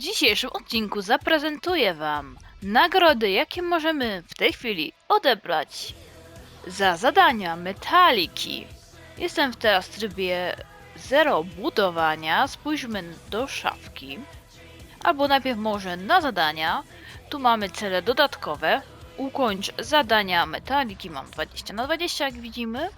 dzisiejszym odcinku zaprezentuję Wam nagrody, jakie możemy w tej chwili odebrać za zadania metaliki. Jestem teraz w trybie zero budowania. Spójrzmy do szafki. Albo najpierw może na zadania. Tu mamy cele dodatkowe. Ukończ zadania metaliki. Mam 20 na 20, jak widzimy.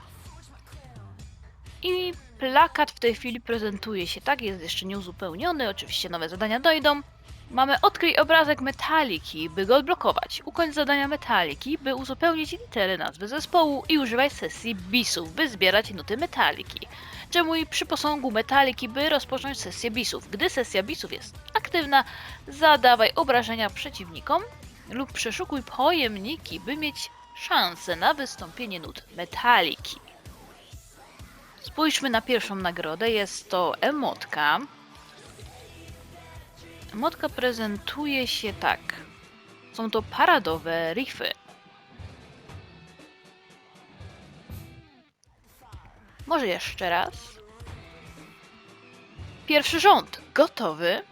I plakat w tej chwili prezentuje się tak, jest jeszcze nieuzupełniony, oczywiście nowe zadania dojdą. Mamy odkryj obrazek metaliki, by go odblokować. Ukończ zadania metaliki, by uzupełnić litery nazwy zespołu i używaj sesji bisów, by zbierać nuty metaliki. Czemuj przy posągu metaliki, by rozpocząć sesję bisów. Gdy sesja bisów jest aktywna, zadawaj obrażenia przeciwnikom lub przeszukuj pojemniki, by mieć szansę na wystąpienie nut metaliki. Spójrzmy na pierwszą nagrodę. Jest to emotka. Emotka prezentuje się tak. Są to paradowe riffy. Może jeszcze raz. Pierwszy rząd gotowy.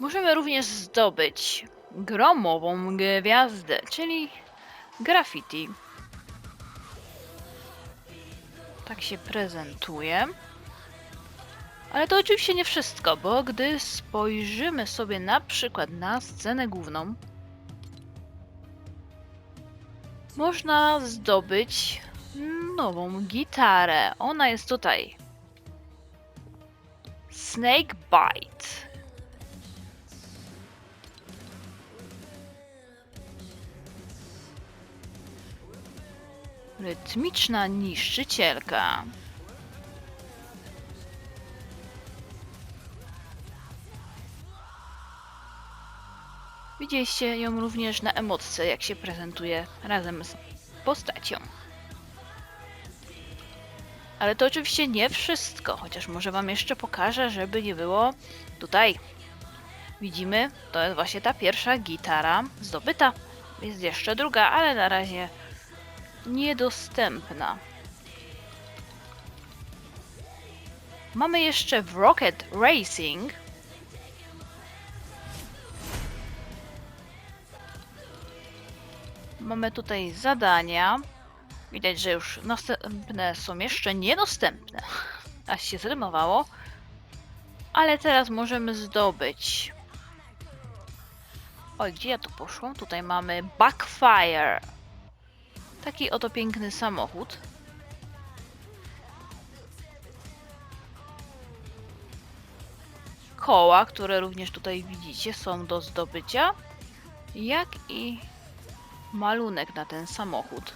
Możemy również zdobyć gromową gwiazdę, czyli graffiti. Tak się prezentuje. Ale to oczywiście nie wszystko, bo gdy spojrzymy sobie na przykład na scenę główną, można zdobyć nową gitarę. Ona jest tutaj. Snake Bite. Rytmiczna niszczycielka. Widzieliście ją również na emotce, jak się prezentuje razem z postacią. Ale to oczywiście nie wszystko, chociaż może wam jeszcze pokażę, żeby nie było tutaj. Widzimy, to jest właśnie ta pierwsza gitara zdobyta. Jest jeszcze druga, ale na razie niedostępna. Mamy jeszcze w Rocket Racing. Mamy tutaj zadania. Widać, że już następne są jeszcze niedostępne. Aż się zrymowało. Ale teraz możemy zdobyć. Oj, gdzie ja tu poszłam? Tutaj mamy Backfire. Taki oto piękny samochód. Koła, które również tutaj widzicie, są do zdobycia, jak i malunek na ten samochód.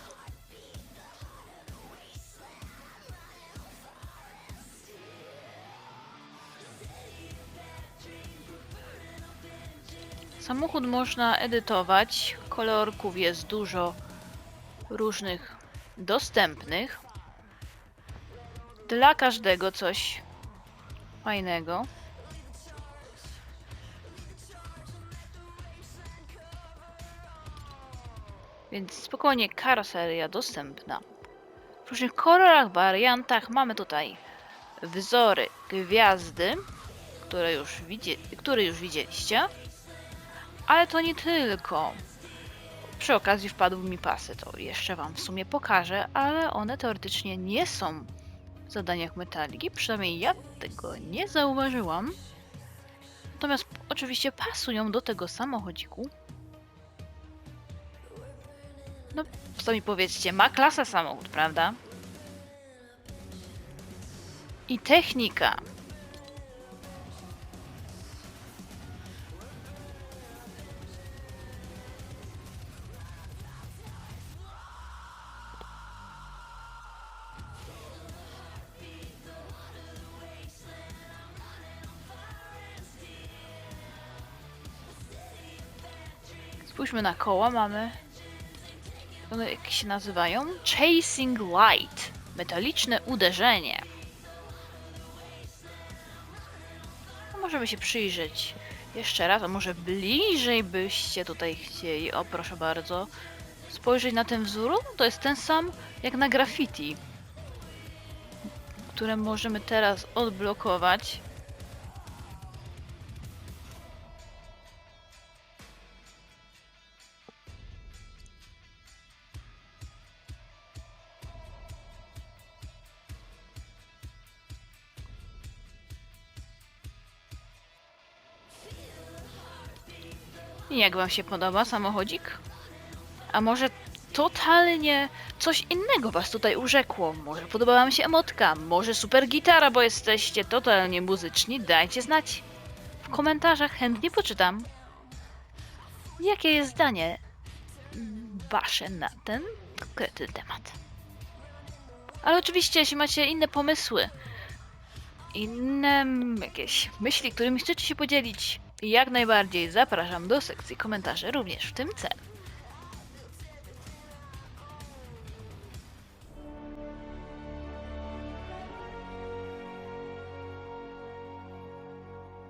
Samochód można edytować, kolorków jest dużo różnych dostępnych. Dla każdego coś fajnego. Więc spokojnie karoseria dostępna. W różnych kolorach, wariantach mamy tutaj wzory gwiazdy, które już, widzie które już widzieliście. Ale to nie tylko. Przy okazji wpadły mi pasy, to jeszcze Wam w sumie pokażę, ale one teoretycznie nie są w zadaniach metaliki, przynajmniej ja tego nie zauważyłam. Natomiast oczywiście pasują do tego samochodziku. No, co mi powiedzcie, ma klasę samochód, prawda? I technika. Spójrzmy na koła, mamy. One jak się nazywają? Chasing Light. Metaliczne uderzenie. No, możemy się przyjrzeć jeszcze raz, a może bliżej byście tutaj chcieli. O, proszę bardzo. Spojrzeć na ten wzór. No, To jest ten sam jak na graffiti. które możemy teraz odblokować. Jak wam się podoba samochodzik? A może totalnie coś innego was tutaj urzekło? Może podoba wam się emotka? Może super gitara, bo jesteście totalnie muzyczni? Dajcie znać. W komentarzach chętnie poczytam. Jakie jest zdanie wasze na ten konkretny temat? Ale oczywiście, jeśli macie inne pomysły, inne jakieś myśli, którymi chcecie się podzielić, jak najbardziej zapraszam do sekcji komentarzy również w tym celu.